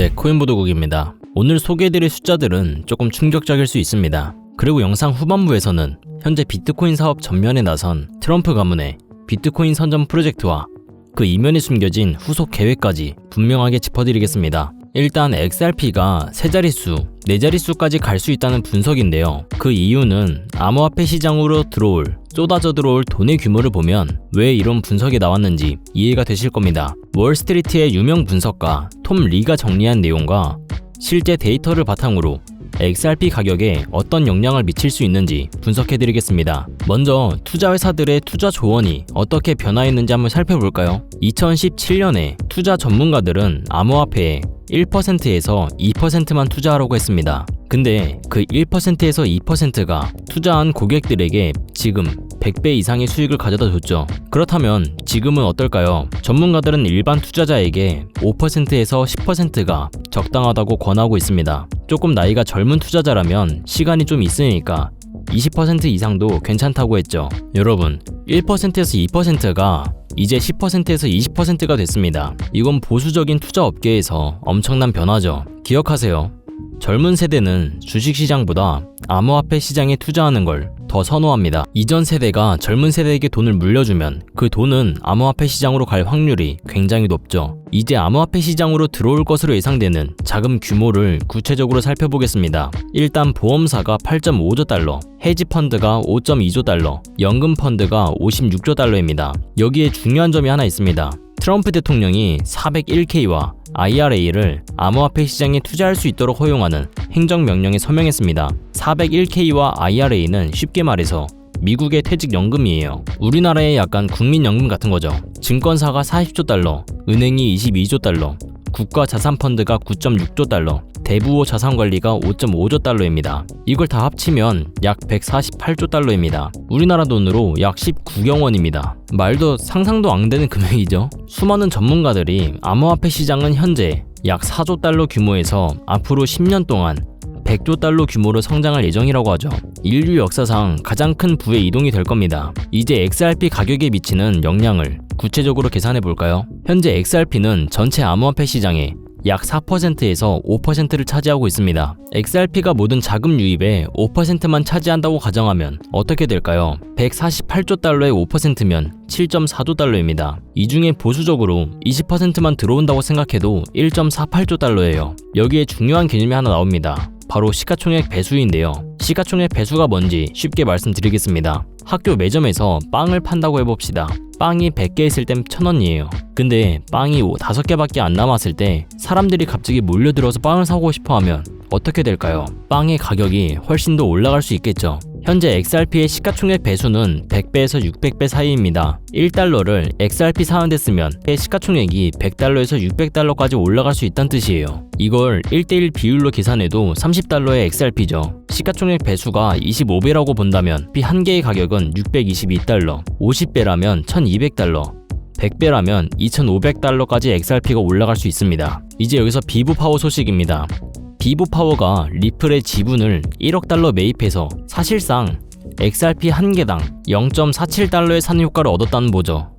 네, 코인보도국입니다. 오늘 소개해드릴 숫자들은 조금 충격적일 수 있습니다. 그리고 영상 후반부에서는 현재 비트코인 사업 전면에 나선 트럼프 가문의 비트코인 선전 프로젝트와 그 이면에 숨겨진 후속 계획까지 분명하게 짚어드리겠습니다. 일단 XRP가 세 자릿수, 네 자릿수까지 갈 수 있다는 분석인데요. 그 이유는 암호화폐 시장으로 들어올, 쏟아져 들어올 돈의 규모를 보면 왜 이런 분석이 나왔는지 이해가 되실 겁니다. 월스트리트의 유명 분석가 톰 리가 정리한 내용과 실제 데이터를 바탕으로 XRP 가격에 어떤 영향을 미칠 수 있는지 분석해드리겠습니다. 먼저 투자회사들의 투자 조언이 어떻게 변화했는지 한번 살펴볼까요? 2017년에 투자 전문가들은 암호화폐에 1%에서 2%만 투자하라고 했습니다. 근데 그 1%에서 2%가 투자한 고객들에게 지금 100배 이상의 수익을 가져다 줬죠. 그렇다면 지금은 어떨까요? 전문가들은 일반 투자자에게 5%에서 10%가 적당하다고 권하고 있습니다. 조금 나이가 젊은 투자자라면 시간이 좀 있으니까 20% 이상도 괜찮다고 했죠. 여러분, 1%에서 2%가 이제 10%에서 20%가 됐습니다. 이건 보수적인 투자 업계에서 엄청난 변화죠. 기억하세요. 젊은 세대는 주식시장보다 암호화폐 시장에 투자하는 걸 더 선호합니다. 이전 세대가 젊은 세대에게 돈을 물려주면 그 돈은 암호화폐 시장으로 갈 확률이 굉장히 높죠. 이제 암호화폐 시장으로 들어올 것으로 예상되는 자금 규모를 구체적으로 살펴보겠습니다. 일단 보험사가 8.5조 달러, 헤지 펀드가 5.2조 달러, 연금 펀드가 56조 달러입니다. 여기에 중요한 점이 하나 있습니다. 트럼프 대통령이 401k와 IRA를 암호화폐 시장에 투자할 수 있도록 허용하는 행정명령에 서명했습니다. 401k와 IRA는 쉽게 말해서 미국의 퇴직연금이에요. 우리나라의 약간 국민연금 같은 거죠. 증권사가 40조 달러, 은행이 22조 달러, 국가자산펀드가 9.6조 달러, 대부호 자산관리가 5.5조 달러입니다. 이걸 다 합치면 약 148조 달러입니다. 우리나라 돈으로 약 19경 원입니다. 말도 상상도 안 되는 금액이죠. 수많은 전문가들이 암호화폐 시장은 현재 약 4조 달러 규모에서 앞으로 10년 동안 100조 달러 규모로 성장할 예정이라고 하죠. 인류 역사상 가장 큰 부의 이동이 될 겁니다. 이제 XRP 가격에 미치는 영향을 구체적으로 계산해 볼까요? 현재 XRP는 전체 암호화폐 시장의 약 4%에서 5%를 차지하고 있습니다. XRP가 모든 자금 유입의 5%만 차지한다고 가정하면 어떻게 될까요? 148조 달러의 5%면 7.4조 달러입니다. 이 중에 보수적으로 20%만 들어온다고 생각해도 1.48조 달러예요. 여기에 중요한 개념이 하나 나옵니다. 바로 시가총액 배수인데요. 시가총액 배수가 뭔지 쉽게 말씀드리겠습니다. 학교 매점에서 빵을 판다고 해봅시다. 빵이 100개 있을 땐 1000원이에요. 근데 빵이 5개밖에 안 남았을 때 사람들이 갑자기 몰려들어서 빵을 사고 싶어 하면 어떻게 될까요? 빵의 가격이 훨씬 더 올라갈 수 있겠죠. 현재 XRP의 시가총액 배수는 100배에서 600배 사이입니다. 1달러를 XRP 사는데 쓰면 시가총액이 100달러에서 600달러까지 올라갈 수 있다는 뜻이에요. 이걸 1대1 비율로 계산해도 30달러의 XRP죠. 시가총액 배수가 25배라고 본다면 비 한 개의 가격은 622달러, 50배라면 1200달러, 100배라면 2500달러까지 XRP가 올라갈 수 있습니다. 이제 여기서 비브 파워 소식입니다. 비브 파워가 리플의 지분을 1억 달러 매입해서 사실상 XRP 한 개당 0.47달러의 산 효과를 얻었다는 보죠.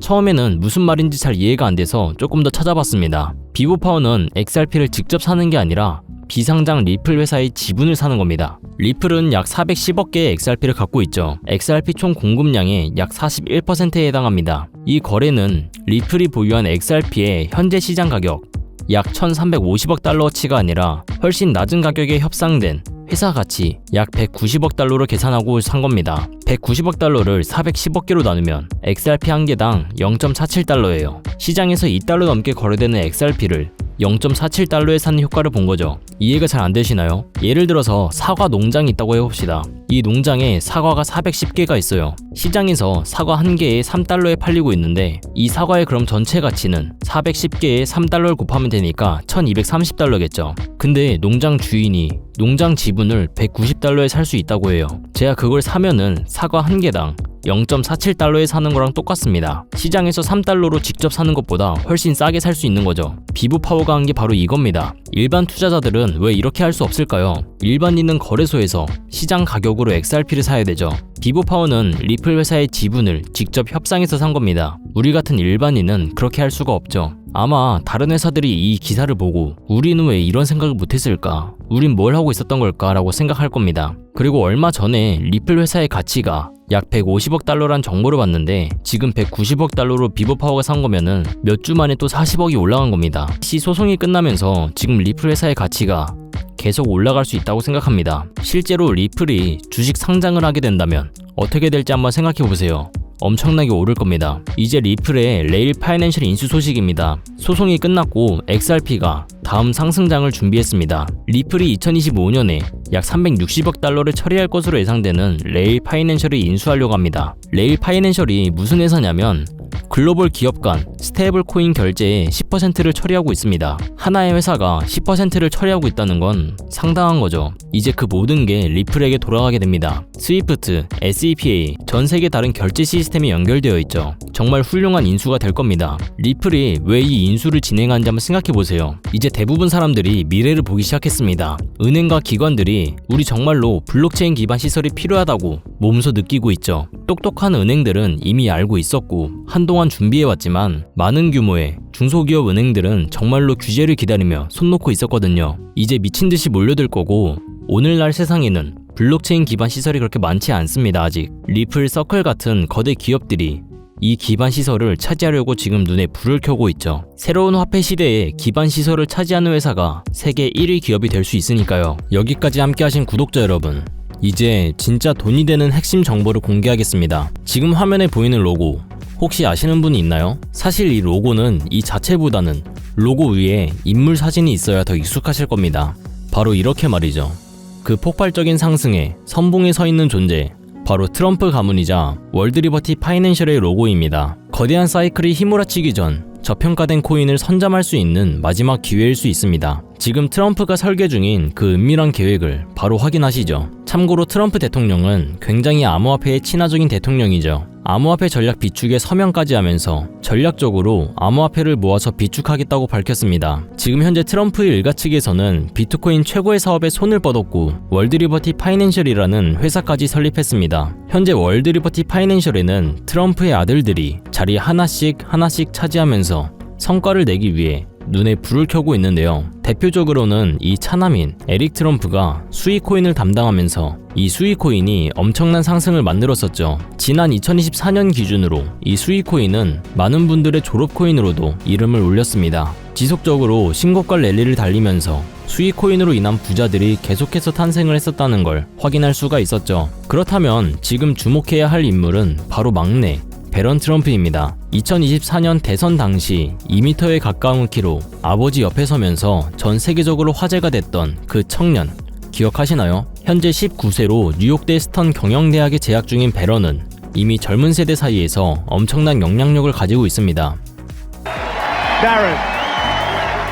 처음에는 무슨 말인지 잘 이해가 안 돼서 조금 더 찾아봤습니다. 비브 파워는 XRP를 직접 사는 게 아니라 비상장 리플 회사의 지분을 사는 겁니다. 리플은 약 410억 개의 XRP를 갖고 있죠. XRP 총 공급량의 약 41%에 해당합니다. 이 거래는 리플이 보유한 XRP의 현재 시장 가격 약 1350억 달러치가 아니라 훨씬 낮은 가격에 협상된 회사 가치 약 190억 달러로 계산하고 산 겁니다. 190억 달러를 410억 개로 나누면 XRP 한 개당 0.47달러예요. 시장에서 2달러 넘게 거래되는 XRP를 0.47달러에 사는 효과를 본 거죠. 이해가 잘 안 되시나요? 예를 들어서 사과 농장이 있다고 해봅시다. 이 농장에 사과가 410개가 있어요. 시장에서 사과 한 개에 3달러에 팔리고 있는데 이 사과의 그럼 전체 가치는 410개에 3달러를 곱하면 되니까 1230달러겠죠. 근데 농장 주인이 농장 지분을 190달러에 살 수 있다고 해요. 제가 그걸 사면은 사과 한 개당 0.47달러에 사는 거랑 똑같습니다. 시장에서 3달러로 직접 사는 것보다 훨씬 싸게 살 수 있는 거죠. 비보 파워가 한 게 바로 이겁니다. 일반 투자자들은 왜 이렇게 할 수 없을까요? 일반인은 거래소에서 시장 가격으로 XRP를 사야 되죠. 비보 파워는 리플 회사의 지분을 직접 협상해서 산 겁니다. 우리 같은 일반인은 그렇게 할 수가 없죠. 아마 다른 회사들이 이 기사를 보고 우리는 왜 이런 생각을 못했을까? 우린 뭘 하고 있었던 걸까 라고 생각할 겁니다. 그리고 얼마 전에 리플 회사의 가치가 약 150억 달러란 정보를 봤는데 지금 190억 달러로 비버파워가 산 거면은 몇 주 만에 또 40억이 올라간 겁니다. 시 소송이 끝나면서 지금 리플 회사의 가치가 계속 올라갈 수 있다고 생각합니다. 실제로 리플이 주식 상장을 하게 된다면 어떻게 될지 한번 생각해 보세요. 엄청나게 오를 겁니다. 이제 리플의 레일 파이낸셜 인수 소식입니다. 소송이 끝났고 XRP가 다음 상승장을 준비했습니다. 리플이 2025년에 약 360억 달러를 처리할 것으로 예상되는 레일 파이낸셜을 인수하려고 합니다. 레일 파이낸셜이 무슨 회사냐면 글로벌 기업 간 스테이블 코인 결제의 10%를 처리하고 있습니다. 하나의 회사가 10%를 처리하고 있다는 건 상당한 거죠. 이제 그 모든 게 리플에게 돌아가게 됩니다. 스위프트, SEPA, 전 세계 다른 결제 시스템이 연결되어 있죠. 정말 훌륭한 인수가 될 겁니다. 리플이 왜 이 인수를 진행하는지 한번 생각해 보세요. 이제 대부분 사람들이 미래를 보기 시작했습니다. 은행과 기관들이 우리 정말로 블록체인 기반 시설이 필요하다고 몸소 느끼고 있죠. 똑똑한 은행들은 이미 알고 있었고 한동안 준비해 왔지만 많은 규모의 중소기업 은행들은 정말로 규제를 기다리며 손 놓고 있었거든요. 이제 미친 듯이 몰려들 거고 오늘날 세상에는 블록체인 기반 시설이 그렇게 많지 않습니다, 아직. 리플, 서클 같은 거대 기업들이 이 기반 시설을 차지하려고 지금 눈에 불을 켜고 있죠. 새로운 화폐 시대에 기반 시설을 차지하는 회사가 세계 1위 기업이 될 수 있으니까요. 여기까지 함께 하신 구독자 여러분. 이제 진짜 돈이 되는 핵심 정보를 공개하겠습니다. 지금 화면에 보이는 로고. 혹시 아시는 분이 있나요? 사실 이 로고는 이 자체보다는 로고 위에 인물 사진이 있어야 더 익숙하실 겁니다. 바로 이렇게 말이죠. 그 폭발적인 상승에 선봉에 서 있는 존재, 바로 트럼프 가문이자 월드리버티 파이낸셜의 로고입니다. 거대한 사이클이 휘몰아치기 전 저평가된 코인을 선점할 수 있는 마지막 기회일 수 있습니다. 지금 트럼프가 설계 중인 그 은밀한 계획을 바로 확인하시죠. 참고로 트럼프 대통령은 굉장히 암호화폐에 친화적인 대통령이죠. 암호화폐 전략 비축에 서명까지 하면서 전략적으로 암호화폐를 모아서 비축하겠다고 밝혔습니다. 지금 현재 트럼프의 일가 측에서는 비트코인 최고의 사업에 손을 뻗었고 월드리버티 파이낸셜이라는 회사까지 설립했습니다. 현재 월드리버티 파이낸셜에는 트럼프의 아들들이 자리 하나씩 하나씩 차지하면서 성과를 내기 위해 눈에 불을 켜고 있는데요. 대표적으로는 이 차남인 에릭 트럼프가 수익코인을 담당하면서 이 수익코인이 엄청난 상승을 만들었었죠. 지난 2024년 기준으로 이 수익코인은 많은 분들의 졸업코인으로도 이름을 올렸습니다. 지속적으로 신고가 랠리를 달리면서 수익코인으로 인한 부자들이 계속해서 탄생을 했었다는 걸 확인할 수가 있었죠. 그렇다면 지금 주목해야 할 인물은 바로 막내 베런 트럼프입니다. 2024년 대선 당시 2m에 가까운 키로 아버지 옆에 서면서 전 세계적으로 화제가 됐던 그 청년 기억하시나요? 현재 19세로 뉴욕대 스턴 경영대학에 재학 중인 베런은 이미 젊은 세대 사이에서 엄청난 영향력을 가지고 있습니다.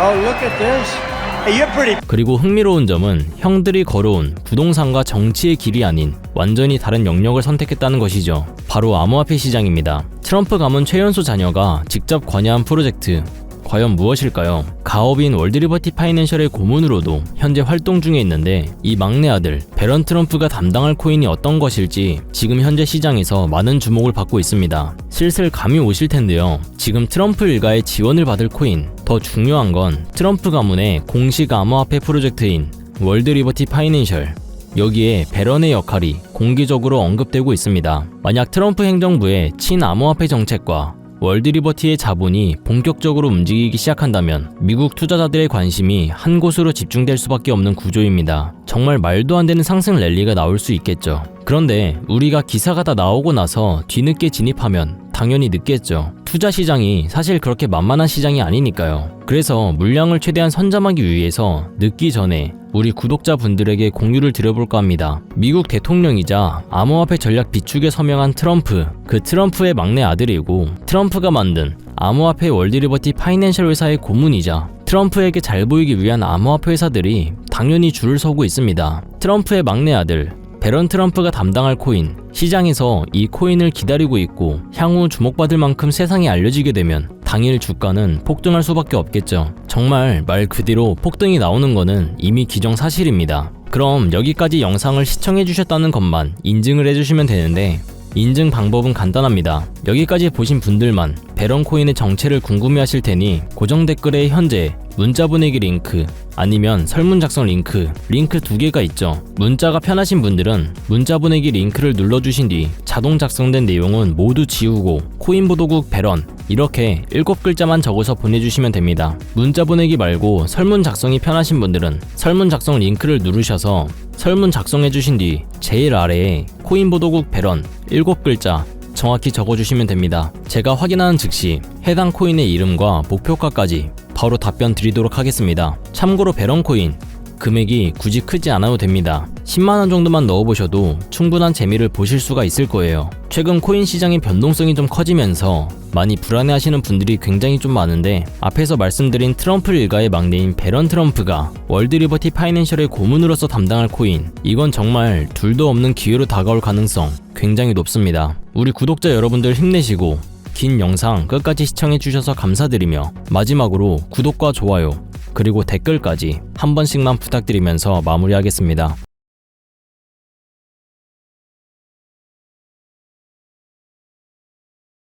Oh. 그리고 흥미로운 점은 형들이 걸어온 부동산과 정치의 길이 아닌 완전히 다른 영역을 선택했다는 것이죠. 바로 암호화폐 시장입니다. 트럼프 가문 최연소 자녀가 직접 관여한 프로젝트 과연 무엇일까요? 가업인 월드리버티 파이낸셜의 고문으로도 현재 활동 중에 있는데 이 막내 아들 베런 트럼프가 담당할 코인이 어떤 것일지 지금 현재 시장에서 많은 주목을 받고 있습니다. 슬슬 감이 오실 텐데요. 지금 트럼프 일가의 지원을 받을 코인 더 중요한 건 트럼프 가문의 공식 암호화폐 프로젝트인 월드리버티 파이낸셜 여기에 베런의 역할이 공개적으로 언급되고 있습니다. 만약 트럼프 행정부의 친암호화폐 정책과 월드리버티의 자본이 본격적으로 움직이기 시작한다면 미국 투자자들의 관심이 한 곳으로 집중될 수밖에 없는 구조입니다. 정말 말도 안 되는 상승 랠리가 나올 수 있겠죠. 그런데 우리가 기사가 다 나오고 나서 뒤늦게 진입하면 당연히 늦겠죠. 투자 시장이 사실 그렇게 만만한 시장이 아니니까요. 그래서 물량을 최대한 선점하기 위해서 늦기 전에 우리 구독자분들에게 공유를 드려볼까 합니다. 미국 대통령이자 암호화폐 전략 비축에 서명한 트럼프, 그 트럼프의 막내 아들이고 트럼프가 만든 암호화폐 월드리버티 파이낸셜 회사의 고문이자 트럼프에게 잘 보이기 위한 암호화폐 회사들이 당연히 줄을 서고 있습니다. 트럼프의 막내 아들 베런 트럼프가 담당할 코인, 시장에서 이 코인을 기다리고 있고 향후 주목받을 만큼 세상에 알려지게 되면 당일 주가는 폭등할 수밖에 없겠죠. 정말 말 그대로 폭등이 나오는 거는 이미 기정사실입니다. 그럼 여기까지 영상을 시청해 주셨다는 것만 인증을 해주시면 되는데 인증 방법은 간단합니다. 여기까지 보신 분들만 베런 코인의 정체를 궁금해하실 테니 고정 댓글에 현재 문자 보내기 링크 아니면 설문 작성 링크 링크 두 개가 있죠. 문자가 편하신 분들은 문자 보내기 링크를 눌러주신 뒤 자동 작성된 내용은 모두 지우고 코인 보도국 베런 이렇게 일곱 글자만 적어서 보내주시면 됩니다. 문자 보내기 말고 설문 작성이 편하신 분들은 설문 작성 링크를 누르셔서 설문 작성해주신 뒤 제일 아래에 코인 보도국 베런 일곱 글자 정확히 적어주시면 됩니다. 제가 확인하는 즉시 해당 코인의 이름과 목표가까지 바로 답변 드리도록 하겠습니다. 참고로 베런 코인 금액이 굳이 크지 않아도 됩니다. 10만원 정도만 넣어보셔도 충분한 재미를 보실 수가 있을 거예요. 최근 코인 시장의 변동성이 좀 커지면서 많이 불안해하시는 분들이 굉장히 좀 많은데 앞에서 말씀드린 트럼프 일가의 막내인 베런 트럼프가 월드 리버티 파이낸셜의 고문으로서 담당할 코인 이건 정말 둘도 없는 기회로 다가올 가능성 굉장히 높습니다. 우리 구독자 여러분들 힘내시고 긴 영상 끝까지 시청해주셔서 감사드리며 마지막으로 구독과 좋아요 그리고 댓글까지 한 번씩만 부탁드리면서 마무리하겠습니다.